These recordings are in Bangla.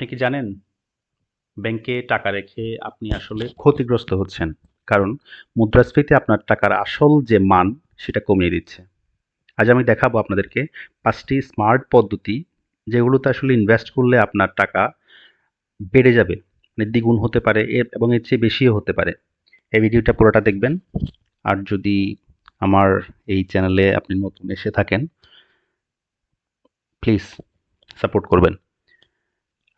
আপনি কি জানেন? ব্যাংকে টাকা রেখে আপনি আসলে ক্ষতিগ্রস্ত হচ্ছেন। কারণ মুদ্রাস্ফীতি আপনার টাকার আসল যে মান, সেটা কমিয়ে দিচ্ছে। আজ আমি দেখাবো আপনাদেরকে পাঁচটি স্মার্ট পদ্ধতি, যেগুলোতে আসলে ইনভেস্ট করলে আপনার টাকা বেড়ে যাবে মানে দ্বিগুণ হতে পারে এবং এর চেয়ে বেশিও হতে পারে। এই ভিডিওটা পুরোটা দেখবেন। আর যদি আমার এই চ্যানেলে আপনি নতুন এসে থাকেন প্লিজ সাপোর্ট করবেন।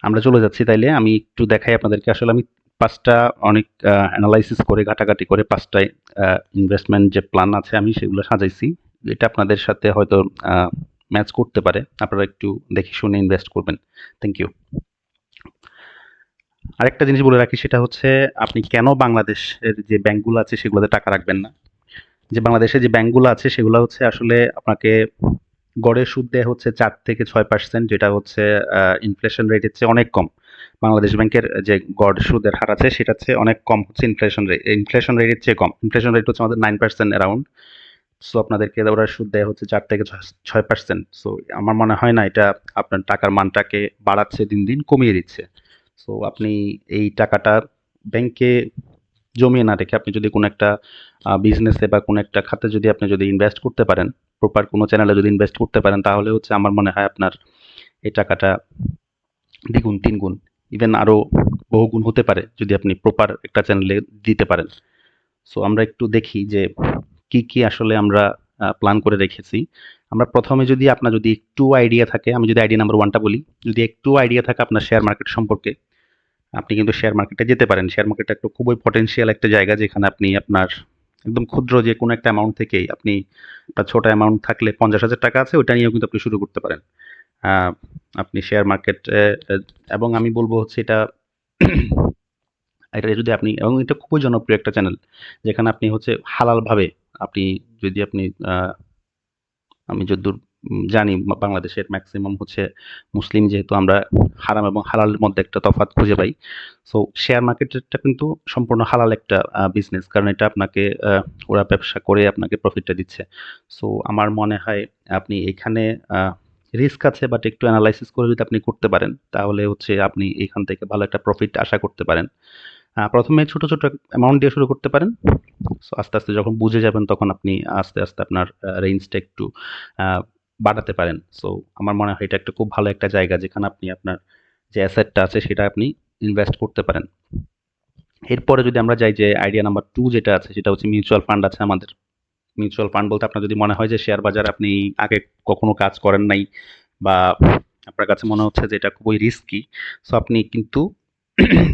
আমরা চলে যাচ্ছি তাইলে। আমি একটু দেখাই আপনাদেরকে। আসলে আমি পাঁচটা অনেক অ্যানালাইসিস করে, ঘাটাঘাটি করে পাঁচটায় ইনভেস্টমেন্ট যে প্ল্যান আছে আমি সেগুলো সাজাইছি। এটা আপনাদের সাথে হয়তো ম্যাচ করতে পারে। আপনারা একটু দেখে শুনে ইনভেস্ট করবেন। থ্যাংক ইউ আরেকটা জিনিস বলে রাখি, সেটা হচ্ছে আপনি কেন বাংলাদেশের যে ব্যাংকগুলো আছে সেগুলোতে টাকা রাখবেন না? যে বাংলাদেশে যে ব্যাংকগুলো আছে সেগুলো হচ্ছে আসলে আপনাকে গড়ে সুদ দেয় হচ্ছে চার থেকে ছয় পার্সেন্ট যেটা হচ্ছে ইনফ্লেশন রেটের চেয়ে অনেক কম। বাংলাদেশ ব্যাংকের যে গড় সুদের হার আছে, সেটার চেয়ে অনেক কম হচ্ছে ইনফ্লেশন রেট ইনফ্লেশন রেটের চেয়ে কম। ইনফ্লেশন রেট হচ্ছে আমাদের নাইন পার্সেন্ট অ্যারাউন্ড সো আপনাদেরকে ওরা সুদ দেয় হচ্ছে চার থেকে ছয় পার্সেন্ট সো আমার মনে হয় না এটা আপনার টাকার মানটাকে বাড়াচ্ছে, দিন দিন কমিয়ে দিচ্ছে। সো আপনি এই টাকাটা ব্যাংকে জমিয়ে না রেখে আপনি যদি কোনো একটা বিজনেসে বা কোনো একটা খাতে যদি আপনি যদি ইনভেস্ট করতে পারেন প্রপার কোনো চ্যানেলে যদি ইনভেস্ট করতে পারেন, তাহলে হচ্ছে আমার মনে হয় আপনার এই টাকাটা দ্বিগুণ, তিনগুণ ইভেন আরও বহুগুণ হতে পারে যদি আপনি প্রপার একটা চ্যানেলে দিতে পারেন। সো আমরা একটু দেখি যে কি কি আসলে আমরা প্ল্যান করে রেখেছি। আমরা প্রথমে যদি আপনার যদি একটু আইডিয়া থাকে, আমি যদি আইডিয়া নাম্বার ওয়ানটা বলি, যদি একটু আইডিয়া থাকে আপনার শেয়ার মার্কেট সম্পর্কে, আপনি কিন্তু শেয়ার মার্কেটে যেতে পারেন। শেয়ার মার্কেটটা একটা খুবই পটেন্সিয়াল একটা জায়গা যেখানে আপনি আপনার একদম ক্ষুদ্র যে কোনো একটা অ্যামাউন্ট থেকেই আপনি একটা ছোটো অ্যামাউন্ট থাকলে পঞ্চাশ হাজার টাকা আছে, ওইটা নিয়েও কিন্তু আপনি শুরু করতে পারেন। আপনি শেয়ার মার্কেট এবং আমি বলব হচ্ছে এটা এটা যদি আপনি, এবং এটা খুবই জনপ্রিয় একটা চ্যানেল যেখানে আপনি হচ্ছে হালালভাবে আপনি যদি আপনি আমি যদ্দূর জানি বাংলাদেশের ম্যাক্সিমাম হচ্ছে মুসলিম যেহেতু আমরা হারাম এবং হালালের মধ্যে একটা তফাৎ খুঁজে পাই। সো শেয়ার মার্কেটটা কিন্তু সম্পূর্ণ হালাল একটা বিজনেস কারণ এটা আপনাকে ওরা ব্যবসা করে আপনাকে প্রফিটটা দিচ্ছে। সো আমার মনে হয় আপনি এখানে রিস্ক আছে বাট একটু অ্যানালাইসিস করে যদি আপনি করতে পারেন, তাহলে হচ্ছে আপনি এখান থেকে ভালো একটা প্রফিট আশা করতে পারেন। প্রথমে ছোট ছোট অ্যামাউন্ট দিয়ে শুরু করতে পারেন। সো আস্তে আস্তে যখন বুঝে যাবেন তখন আপনি আস্তে আস্তে আপনার রেঞ্জটা একটু বাড়াতে পারেন। সো আমার মনে হয় এটা একটা খুব ভালো একটা জায়গা যেখানে আপনি আপনার যে অ্যাসেটটা আছে সেটা আপনি ইনভেস্ট করতে পারেন। এরপরে যদি আমরা যাই যে আইডিয়া নাম্বার টু যেটা আছে, সেটা হচ্ছে মিউচুয়াল ফান্ড আছে আমাদের। মিউচুয়াল ফান্ড বলতে আপনার যদি মনে হয় যে শেয়ার বাজার আপনি আগে কখনো কাজ করেন নাই বা আপনার কাছে মনে হচ্ছে যে এটা খুবই রিস্কি সো আপনি কিন্তু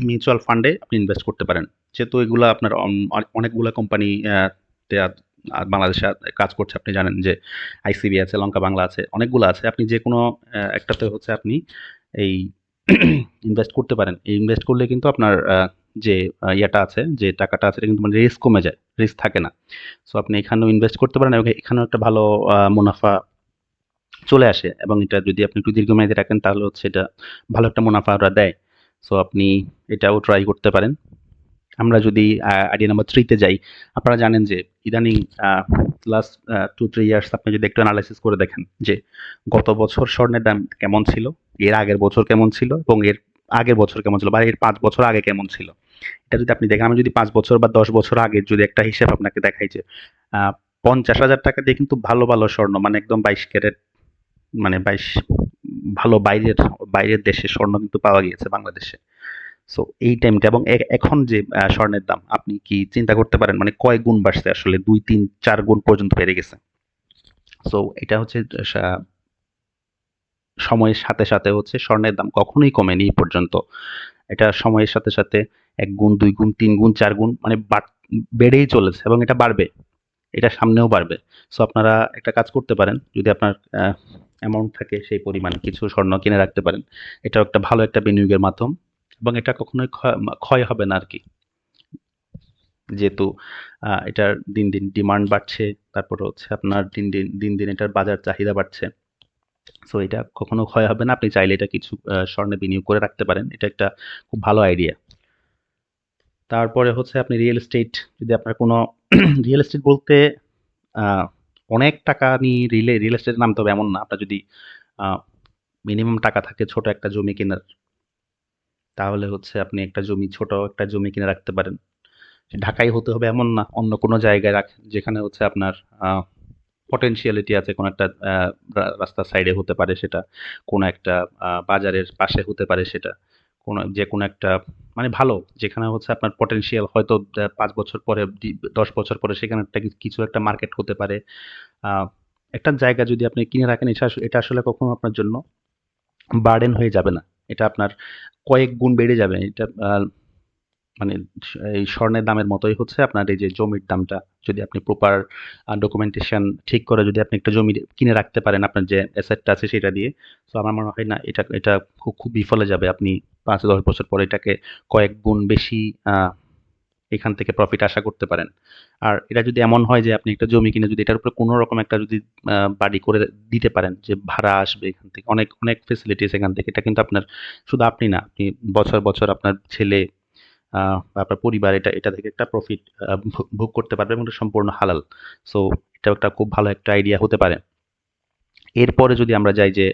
মিউচুয়াল ফান্ডে আপনি ইনভেস্ট করতে পারেন। যেহেতু এগুলো আপনার অনেকগুলো কোম্পানি বাংলাদেশে কাজ করছে। আপনি জানেন যে আইসিবি আছে, লঙ্কা বাংলা আছে, অনেকগুলো আছে। আপনি যে কোনো একটাতে হচ্ছে আপনি এই ইনভেস্ট করতে পারেন। এই ইনভেস্ট করলে কিন্তু আপনার যে ইয়েটা আছে, যে টাকাটা আছে, এটা কিন্তু মানে রিস্ক কমে যায় রিস্ক থাকে না। সো আপনি এখানেও ইনভেস্ট করতে পারেন এবং এখানেও একটা ভালো মুনাফা চলে আসে এবং এটা যদি আপনি একটু দীর্ঘমেয়াদী রাখেন, তাহলে হচ্ছে এটা ভালো একটা মুনাফা ওরা দেয়। সো আপনি এটাও ট্রাই করতে পারেন। আমরা যদি আইডিয়া নাম্বার থ্রিতে যাই, আপনারা জানেন যে ইদানিং লাস্ট টু থ্রি ইয়ার্স আপনি যদি একটু অ্যানালাইসিস করে দেখেন যে গত বছর স্বর্ণের দাম কেমন ছিল, এর আগের বছর কেমন ছিল এবং এর আগের বছর কেমন ছিল বা এর পাঁচ বছর আগে কেমন ছিল। এটা যদি আপনি দেখেন, আমি যদি পাঁচ বছর বা দশ বছর আগের যদি একটা হিসাব আপনাকে দেখাই যে পঞ্চাশ হাজার টাকা দিয়ে কিন্তু ভালো ভালো স্বর্ণ মানে একদম বাইশ ক্যারেট মানে বাইশ ভালো বাইরের বাইরের দেশে স্বর্ণ কিন্তু পাওয়া গিয়েছে বাংলাদেশে। সো এই টাইমটা এবং এখন যে স্বর্ণের দাম, আপনি কি চিন্তা করতে পারেন? মানে কয় গুণ বাড়ছে আসলে? দুই, তিন, চার গুণ পর্যন্ত বেড়ে গেছে। সো এটা হচ্ছে সময়ের সাথে সাথে হচ্ছে স্বর্ণের দাম কখনোই কমেনি এই পর্যন্ত। এটা সময়ের সাথে সাথে এক গুণ, দুই গুণ, তিন গুণ, চার গুণ মানে বেড়েই চলেছে এবং এটা বাড়বে। এটা সামনেও বাড়বে। সো আপনারা একটা কাজ করতে পারেন। যদি আপনার অ্যামাউন্ট থাকে সেই পরিমাণ কিছু স্বর্ণ কিনে রাখতে পারেন। এটাও একটা ভালো একটা বিনিয়োগের মাধ্যম। এবং এটা কখনোই ক্ষয় হবে না আর কি যেহেতু এটার দিন দিন ডিমান্ড বাড়ছে, তারপর হচ্ছে আপনার দিন দিন দিন দিন এটার বাজার চাহিদা বাড়ছে। সো এটা কখনো ক্ষয় হবে না। আপনি চাইলে এটা কিছু স্বর্ণে বিনিয়োগ করে রাখতে পারেন। এটা একটা খুব ভালো আইডিয়া তারপরে হচ্ছে আপনি রিয়েল এস্টেট যদি আপনার কোনো রিয়েল এস্টেট বলতে অনেক টাকা নিয়ে রিলে রিয়েল এস্টেটে নামতে হবে এমন না। আপনার যদি মিনিমাম টাকা থাকে ছোট একটা জমি কেনার তাহলে হচ্ছে আপনি একটা জমি ছোট একটা জমি কিনে রাখতে পারেন। ঢাকায় হতে হবে এমন না, অন্য কোনো জায়গায় রাখ যেখানে হচ্ছে আপনার potentiality আছে কোনো একটা রাস্তার সাইডে হতে পারে সেটা। কোনো একটা বাজারের পাশে হতে পারে সেটা। কোনো যেকোনো একটা মানে ভালো যেখানে হচ্ছে আপনার potential হয়তো পাঁচ বছর পরে দশ বছর পরে সেখানে একটা কিছু একটা মার্কেট হতে পারে। একটা জায়গা যদি আপনি কিনে রাখেন এটা আসলে কখনো আপনার জন্য বার্ডেন হয়ে যাবে না। এটা আপনার কয়েক গুণ বেড়ে যাবে। এটা মানে এই স্বর্ণের দামের মতোই হচ্ছে আপনার এই যে জমির দামটা। যদি আপনি প্রপার ডকুমেন্টেশন ঠিক করে যদি আপনি একটা জমি কিনে রাখতে পারেন, আপনার যে অ্যাসেটটা আছে সেটা দিয়ে। তো আমার মনে হয় না, এটা এটা খুব খুব বিফলে যাবে। আপনি ৫-১০ বছর পরে এটাকে কয়েক গুণ বেশি এখান থেকে প্রফিট আশা করতে পারেন। আর এটা যদি এমন হয় যে আপনি একটা জমি কিনে যদি এটার উপরে কোনো রকম একটা যদি বাড়ি করে দিতে পারেন যে ভাড়া আসবে এখান থেকে। অনেক, অনেক ফেসিলিটিস এখান থেকে। এটা কিন্তু আপনার শুধু আপনি না, আপনি বছর, বছর আপনার ছেলে আপনার পরিবার এটা এটা থেকে একটা প্রফিট ভোগ করতে পারবে এবং এটা সম্পূর্ণ হালাল। সো এটাও একটা খুব ভালো একটা আইডিয়া হতে পারে। এরপরে যদি আমরা যাই যে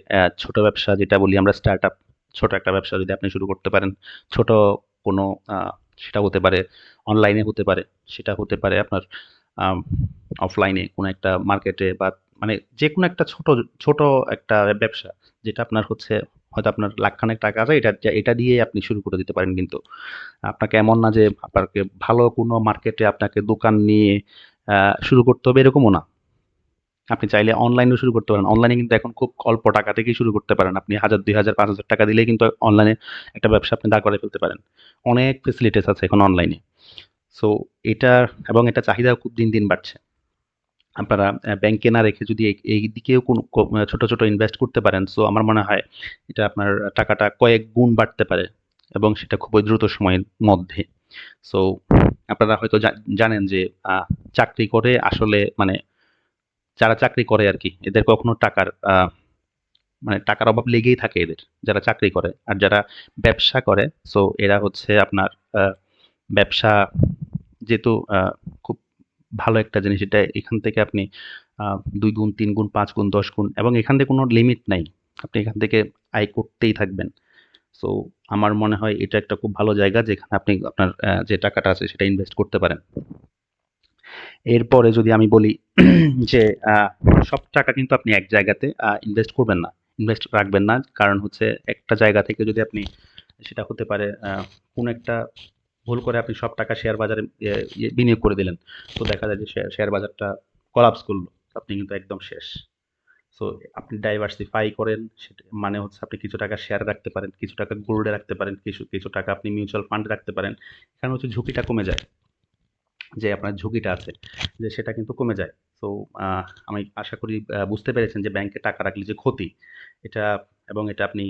ছোট ব্যবসা যেটা বলি আমরা স্টার্টআপ। ছোট একটা ব্যবসা যদি আপনি শুরু করতে পারেন। ছোট কোনো সেটা হতে পারে অনলাইনে হতে পারে। সেটা হতে পারে আপনার অফলাইনে কোনো একটা মার্কেটে বা মানে যে কোনো একটা ছোট, ছোট একটা ব্যবসা যেটা আপনার হচ্ছে হয়তো আপনার লাখখানেক টাকা আছে এটা এটা দিয়েই আপনি শুরু করে দিতে পারেন কিন্তু। আপনাকে এমন না যে আপনাকে ভালো কোনো মার্কেটে আপনাকে দোকান নিয়ে শুরু করতে হবে এরকমও না। আপনি চাইলে অনলাইনেও শুরু করতে পারেন। অনলাইনে কিন্তু এখন খুব অল্প টাকা থেকেই শুরু করতে পারেন। আপনি হাজার দুই হাজার পাঁচ হাজার টাকা দিলেই কিন্তু অনলাইনে একটা ব্যবসা আপনি দাঁড় করায় ফেলতে পারেন। অনেক ফেসিলিটিস আছে এখন অনলাইনে। সো এটা এবং এটার চাহিদাও খুব দিন, দিন বাড়ছে। আপনারা ব্যাংকে না রেখে যদি এই দিকেও কোনো ছোট, ছোট ইনভেস্ট করতে পারেন সো আমার মনে হয় এটা আপনার টাকাটা কয়েক গুণ বাড়তে পারে এবং সেটা খুবই দ্রুত সময়ের মধ্যে। সো আপনারা হয়তো জানেন যে চাকরি করে আসলে মানে যারা চাকরি করে আর কি এদের কখনো টাকার মানে টাকার অভাব লেগেই থাকে এদের। যারা চাকরি করে। আর যারা ব্যবসা করে সো এরা হচ্ছে আপনার ব্যবসা যেহেতু খুব ভালো একটা জিনিস এটা এখান থেকে আপনি দুই গুণ, তিন গুণ, পাঁচ গুণ, ১০ গুণ এবং এখান থেকে কোনো লিমিট নাই। আপনি এখান থেকে আয় করতেই থাকবেন। সো আমার মনে হয় এটা একটা খুব ভালো জায়গা যেখানে আপনি আপনার যে টাকাটা আছে সেটা ইনভেস্ট করতে পারেন। এরপরে যদি আমি বলি যে সব টাকা কিন্তু আপনি এক জায়গাতে ইনভেস্ট করবেন না। ইনভেস্ট রাখবেন না। কারণ হচ্ছে একটা জায়গা থেকে যদি আপনি সেটা হতে পারে কোনো একটা ভুল করে আপনি সব টাকা শেয়ার বাজারে ইয়ে বিনিয়োগ করে দিলেন। তো দেখা যায় যে শেয়ার শেয়ার বাজারটা কলাপস করল। আপনি কিন্তু একদম শেষ। সো আপনি ডাইভার্সিফাই করেন সেটা মানে হচ্ছে আপনি কিছু টাকা শেয়ারে রাখতে পারেন, কিছু টাকা গোল্ডে রাখতে পারেন, কিছু, কিছু টাকা আপনি মিউচুয়াল ফান্ডে রাখতে পারেন। এখানে হচ্ছে ঝুঁকিটা কমে যায়। যে আপনার ঝুঁকিটা আছে, যে সেটা কিন্তু কমে যায়। আ আমি আশা করি বুঝতে পেরেছেন যে ব্যাংকে টাকা রাখলে যে ক্ষতি, এটা এবং এটা আপনি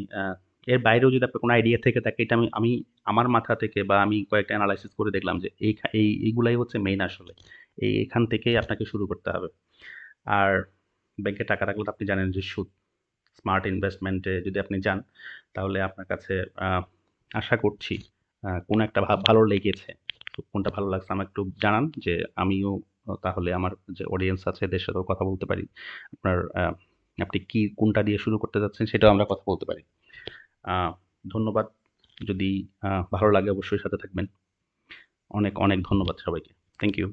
এর বাইরেও যদি আপনার কোনো আইডিয়া থেকে থাকে, এটা আমি আমি আমার মাথা থেকে বা আমি কয়েকটা অ্যানালাইসিস করে দেখলাম যে এই এই, এইগুলাই হচ্ছে মেইন আসলে। এই, এখান থেকেই আপনাকে শুরু করতে হবে। আর ব্যাংকে টাকা রাখলে তো আপনি জানেন যে সুদ। স্মার্ট ইনভেস্টমেন্টে যদি আপনি যান, তাহলে আপনার কাছে আশা করছি কোনো একটা ভালো লেগেছে। তো কোনটা ভালো লাগছে আমাকে একটু জানান যে আমিও তাহলে আমার যে অডিয়েন্স আছে এদের সাথেও কথা বলতে পারি। আপনার আপনি কি কোনটা দিয়ে শুরু করতে যাচ্ছেন সেটাও আমরা কথা বলতে পারি। ধন্যবাদ। যদি ভালো লাগে অবশ্যই সাথে থাকবেন। অনেক, অনেক ধন্যবাদ সবাইকে। Thank you.